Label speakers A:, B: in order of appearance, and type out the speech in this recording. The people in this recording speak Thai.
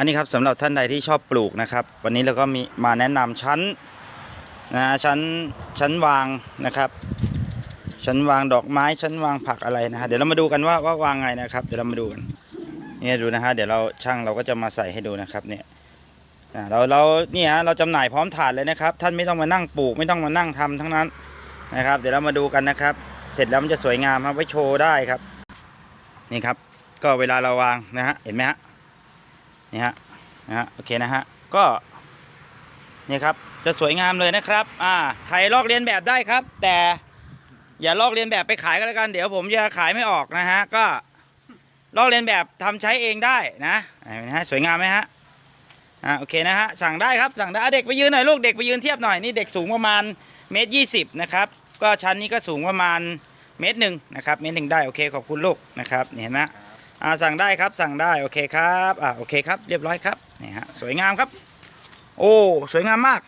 A: อันนี้ครับสำหรับท่านใดที่ชอบปลูกนะครับ วันนี้เราก็มีมาแนะนำชั้นนะชั้นชั้นวางนะครับ ชั้นวางดอกไม้ชั้นวางผักอะไรนะฮะเดี๋ยวเรามาดูกันว่าว่าวางไงนะครับ เดี๋ยวเรามาดูกันเนี่ยดูนะฮะเดี๋ยวเราช่างเราก็จะมาใส่ให้ดูนะครับเนี่ยอ่าเราเราเนี่ยฮะเราจำหน่ายพร้อมถาดเลยนะครับ ท่านไม่ต้องมานั่งปลูกไม่ต้องมานั่งทำทั้งนั้นนะครับ เดี๋ยวเรามาดูกันนะครับ เสร็จแล้วมันจะสวยงามครับไว้โชว์ได้ครับ นี่ครับ ก็เวลาเราวางนะฮะเห็นไหมฮะ นี่ฮะนะฮะโอเคนะฮะก็นี่ครับจะสวยงามเลยนะครับอ่าใครลอกเลียนแบบได้ครับ แต่อย่าลอกเลียนแบบไปขายก็แล้วกัน เดี๋ยวผมจะขายไม่ออกนะฮะก็ลอกเลียนแบบทำใช้เองได้นะนไหมฮะสวยงามไหมฮะอ่าโอเคนะฮะสั่งได้ครับสั่งได้เด็กไปยืนหน่อยลูกเด็กไปยืนเทียบหน่อยนี่เด็กสูงประมาณเมตรยี่สิบนะครับก็ชั้นนี้ก็สูงประมาณเมตรหนึ่งนะครับเมตรหนึ่งได้โอเคขอบคุณลูกนะครับเห็นไหม อ่าสั่งได้ครับสั่งได้โอเคครับอ่าโอเคครับเรียบร้อยครับนี่ฮะสวยงามครับ โอ้สวยงามมาก